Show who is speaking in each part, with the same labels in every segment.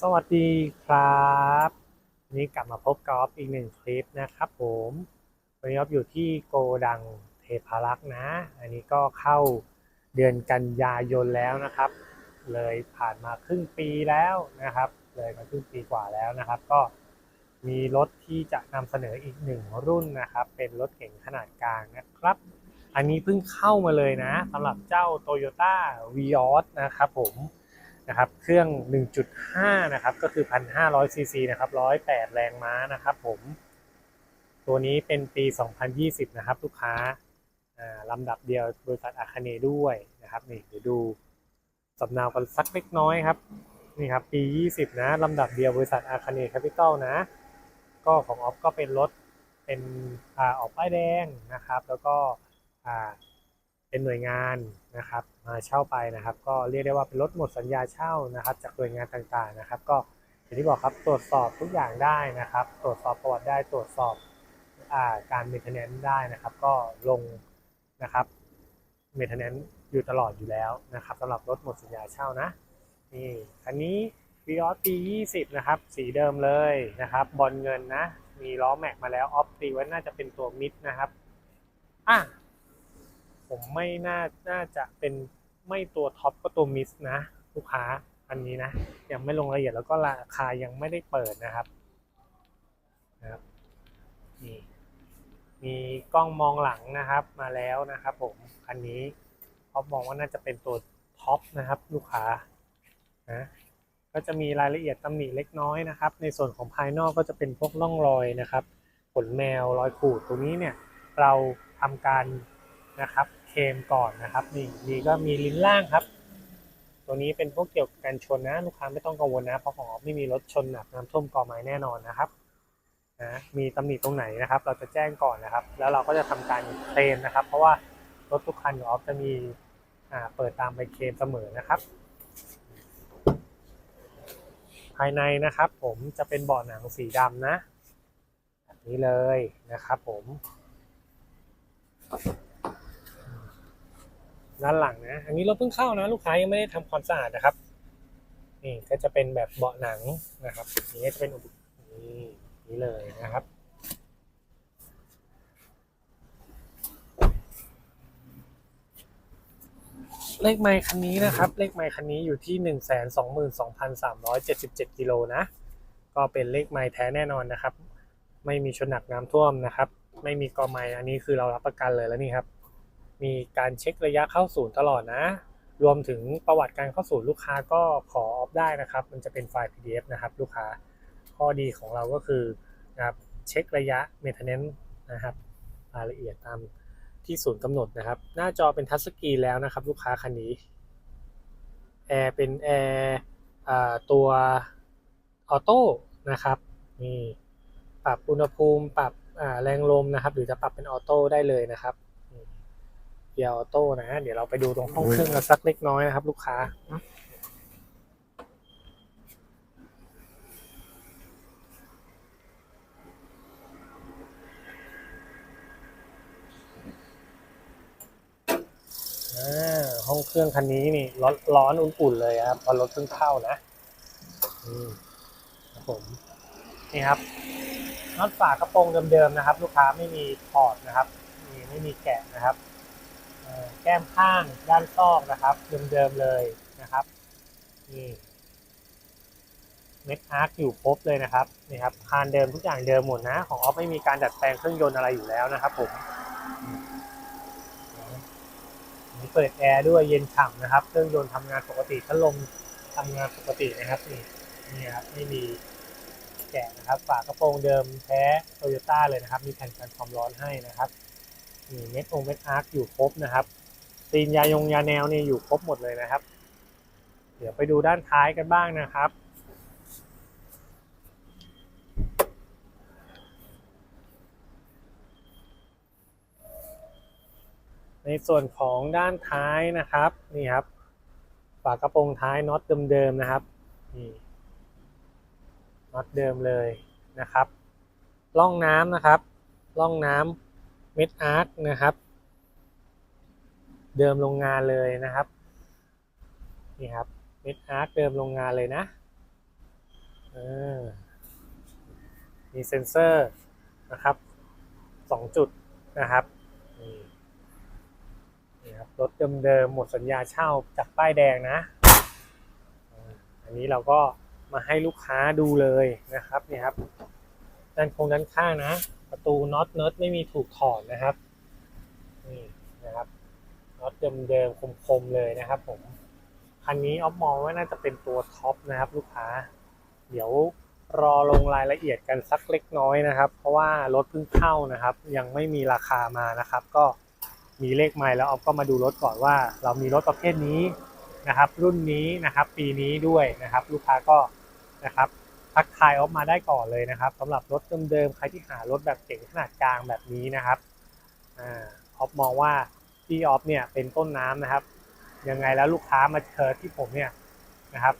Speaker 1: สวัสดีครับวันนี้กลับมาพบกับอฟอีกหนึ่งคลิปนะครับผม วันนี้อฟอยู่ที่โกดังเทพารักษ์นะ อันนี้ก็เข้าเดือนกันยายนแล้วนะครับ เลยผ่านมาครึ่งปีแล้วนะครับ เลยมาครึ่งปีกว่าแล้วนะครับ ก็มีรถที่จะนำเสนออีกหนึ่งรุ่นนะครับ เป็นรถเก๋งขนาดกลางนะครับ อันนี้เพิ่งเข้ามาเลยนะสำหรับเจ้า Toyota Vios นะครับผม นะครับ เครื่อง 1.5 นะครับ ก็คือ 1,500ซีซีนะครับ 108 แรงม้านะครับผม ตัวนี้เป็นปี 2020 นะครับ ลูกค้าอ่าลำดับเดียวบริษัทอาคาเนด้วยนะครับ นี่เดี๋ยวดูสำเนากันสักเล็กน้อยครับ นี่ครับ ปี 20 นะลำดับเดียวบริษัทอาคาเนแคปิตอลนะ ก็ของออฟก็เป็นรถเป็นอ่าออกป้ายแดงนะครับ แล้วก็อ่า เป็นหน่วยงานนะครับ มาเช่าไปนะครับ ก็เรียกได้ว่าเป็นรถหมดสัญญาเช่านะครับ จากหน่วยงานต่างๆนะครับ ก็อย่างที่บอกครับตรวจสอบทุกอย่างได้นะครับ ตรวจสอบประวัติได้ตรวจสอบอาการเมนเทนแนนซ์ได้นะครับ ก็ลงนะครับเมนเทนแนนซ์อยู่ตลอดอยู่แล้วนะครับสำหรับรถหมดสัญญาเช่านะนี่คันนี้วีออสปี20 นะครับ สีเดิมเลยนะครับบอลเงินนะ มีล้อแม็กมาแล้วออฟตีไว้น่าจะเป็นตัวมิดนะครับอะ ผมไม่น่าน่าจะเป็นไม่ตัวท็อปก็ตัวมิสนะลูกค้าอันนี้นะ ยังไม่ลงรายละเอียดแล้วก็ราคายังไม่ได้เปิดนะครับนะครับนี่มีกล้องมองหลังนะครับมาแล้วนะครับผมคันนี้เขามองว่าน่าจะเป็นตัวท็อปนะครับ ลูกค้านะก็จะมีรายละเอียดตำหนิเล็กน้อยนะครับ ในส่วนของภายนอกก็จะเป็นพวกร่องรอยนะครับขนแมวรอยขูดตรงนี้เนี่ยเราทำการนะครับ เคมก่อนนะครับนี่นี่ก็มีลิ้นล่างครับ ตัวนี้เป็นพวกเกี่ยวกับการชนนะ ลูกค้าไม่ต้องกังวลนะ เพราะของออฟไม่มีรถชนหนักน้ำท่วมกอไม้แน่นอนนะครับนะมีตำหนิตรงไหนนะครับ เราจะแจ้งก่อนนะครับ แล้วเราก็จะทำการเคลมนะครับ เพราะว่ารถทุกคันของออฟจะมีอ่าเปิดตามไปเคลมเสมอนะครับ ภายในนะครับ ผมจะเป็นเบาะหนังสีดำนะแบบนี้เลยนะครับ ผม ด้านหลังนะ อันนี้เรถเพิ่งเข้านะ ลูกค้ายังไม่ได้ทำความสะอาดนะครับ นี่ก็จะเป็นแบบเบาะหนังนะครับนี่จะเป็นอุปนี่นี่เลยนะครับ เลขไมค์คันนี้นะครับ เลขไมค์คันนี้อยู่ที่หนึ่งแสนสองหมื่นสองพันสามร้อยเจ็ดสิบเจ็ดกิโลนะ ก็เป็นเลขไมค์แท้แน่นอนนะครับ ไม่มีชนหนักน้ำท่วมนะครับ ไม่มีกอไม้อันนี้คือเรารับประกันเลยแล้วนี่ครับ มีการเช็คระยะเข้าศูนย์ตลอดนะ รวมถึงประวัติการเข้าศูนย์ลูกค้าก็ขอออฟได้นะครับ มันจะเป็นไฟล์ PDF นะครับ ลูกค้าข้อดีของเราก็คือนะครับเช็คระยะ maintenance นะครับรายละเอียดตามที่ศูนย์กำหนดนะครับ หน้าจอเป็นทัชสกรีนแล้วนะครับ ลูกค้าคันนี้แอร์เป็นแอร์ตัวออโต้นะครับนี่ปรับอุณหภูมิ ปรับแรงลมนะครับ หรือจะปรับเป็นออโต้ได้เลยนะครับ เกียร์ออโต้นะเดี๋ยวเราไปดูตรงห้องเครื่องกันสักเล็กน้อยนะครับ ลูกค้าห้องเครื่องคันนี้นี่ร้อนร้อนอุ่นๆเลยครับพอรถเพิ่งเข้านะมผมนี่ครับน็อตฝากระโปรงเดิมๆนะครับ ลูกค้าไม่มีถอดนะครับ มีไม่มีแกะนะครับ แก้มข้างด้านซอกนะครับเดิมๆเลยนะครับนี่เม็ดอาร์คอยู่ครบเลยนะครับนี่ครับคานเดิมทุกอย่างเดิมหมดนะ ของออฟไม่มีการดัดแปลงเครื่องยนต์อะไรอยู่แล้วนะครับผมมีเปิดแอร์ด้วยเย็นฉ่ำนะครับ เครื่องยนต์ทำงานปกติพัดลมทำงานปกตินะครับนี่นี่ครับไม่มีแกะนะครับ ฝากระโปรงเดิมแท้โตโยต้าเลยนะครับ มีแผ่นกันความร้อนให้นะครับ มีเม็ดองเม็ดอาร์คอยู่ครบนะครับตีนยายงยาแนวนี่อยู่ครบหมดเลยนะครับ เดี๋ยวไปดูด้านท้ายกันบ้างนะครับ ในส่วนของด้านท้ายนะครับนี่ครับฝากระโปรงท้ายน็อตเดิมๆนะครับนี่น็อตเดิมเลยนะครับร่องน้ำนะครับร่องน้ำ เม็ดอาร์คนะครับ เดิมโรงงานเลยนะครับนี่ครับเม็ดอาร์คเดิมโรงงานเลยนะออมีเซ็นเซอร์นะครับสองจุดนะครับนี่ครับรถเดิมๆหมดสัญญาเช่าจากป้ายแดงนะอันนี้เราก็มาให้ลูกค้าดูเลยนะครับนี่ครับด้านโครงด้านข้างนะ ตูน็อตเนิร์ดไม่มีถูกถอดนะครับนี่นะครับน็อตเดิมๆคมๆเลยนะครับ ผมคันนี้ออฟมองว่าน่าจะเป็นตัวท็อปนะครับ ลูกค้า เดี๋ยวรอลงรายละเอียดกันสักเล็กน้อยนะครับ เพราะว่ารถเพิ่งเข้านะครับ ยังไม่มีราคามานะครับ ก็มีเลขไมล์แล้วออฟก็มาดูรถก่อนว่า เรามีรถประเภทนี้นะครับ รุ่นนี้นะครับ ปีนี้ด้วยนะครับ ลูกค้าก็นะครับ ทักทายออฟมาได้ก่อนเลยนะครับสำหรับรถเดิมๆใครที่หารถแบบเก๋งขนาดกลางแบบนี้นะครับออฟมองว่าพี่ออฟเนี่ยเป็นต้นน้ำนะครับ ยังไงแล้วลูกค้ามาเจอที่ผมเนี่ยนะครับ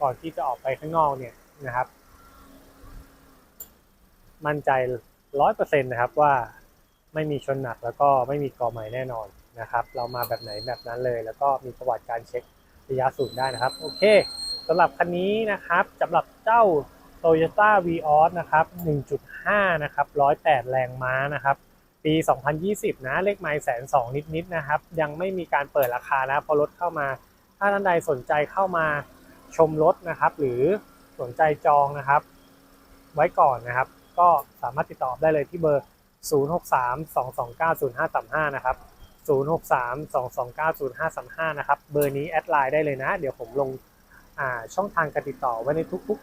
Speaker 1: ก่อนที่จะออกไปข้างนอกเนี่ยนะครับ มั่นใจร้อยเปอร์เซ็นต์นะครับว่าไม่มีชนหนักแล้วก็ไม่มีกอใหม่แน่นอนนะครับ เรามาแบบไหนแบบนั้นเลย แล้วก็มีประวัติการเช็คระยะศูนย์ได้นะครับ โอเค สำหรับคันนี้นะครับสำหรับเจ้า Toyota Vios นะครับ 1.5 นะครับ 108 แรงม้านะครับ ปี 2020 นะ เลขไมล์แสนสองนิดๆนะครับ ยังไม่มีการเปิดราคานะพอรถเข้ามา ถ้าท่านใดสนใจเข้ามาชมรถนะครับ หรือสนใจจองนะครับ ไว้ก่อนนะครับ ก็สามารถติดต่อได้เลยที่เบอร์ 0632290535 นะครับ 0632290535 นะครับ เบอร์นี้แอดไลน์ได้เลยนะ เดี๋ยวผมลง ช่องทางการติดต่อไว้ในทุก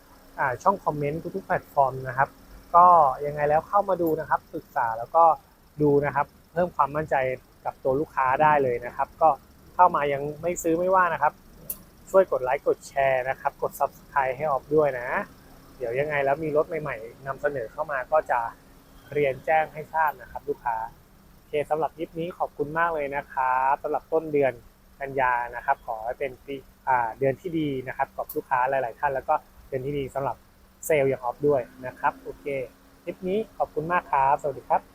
Speaker 1: ๆช่องคอมเมนต์ทุกๆแพลตฟอร์มนะครับ ก็ยังไงแล้วเข้ามาดูนะครับศึกษาแล้วก็ดูนะครับ เพิ่มความมั่นใจกับตัวลูกค้าได้เลยนะครับ ก็เข้ามายังไม่ซื้อไม่ว่านะครับ ช่วยกดไลค์กดแชร์นะครับ กด Subscribe ให้ออฟด้วยนะ เดี๋ยวยังไงแล้วมีรถใหม่ๆนำเสนอเข้ามาก็จะเรียนแจ้งให้ทราบนะครับลูกค้าโอเคสำหรับคลิปนี้ขอบคุณมากเลยนะครับสำหรับต้นเดือนกันยานะครับ ขอให้เป็นปีอ่ เดือนที่ดีนะครับกับลูกค้าหลาย ๆ ท่าน แล้วก็เดือนที่ดีสำหรับเซลล์อย่างออฟด้วยนะครับโอเคคลิปนี้ขอบคุณมากครับ สวัสดีครับ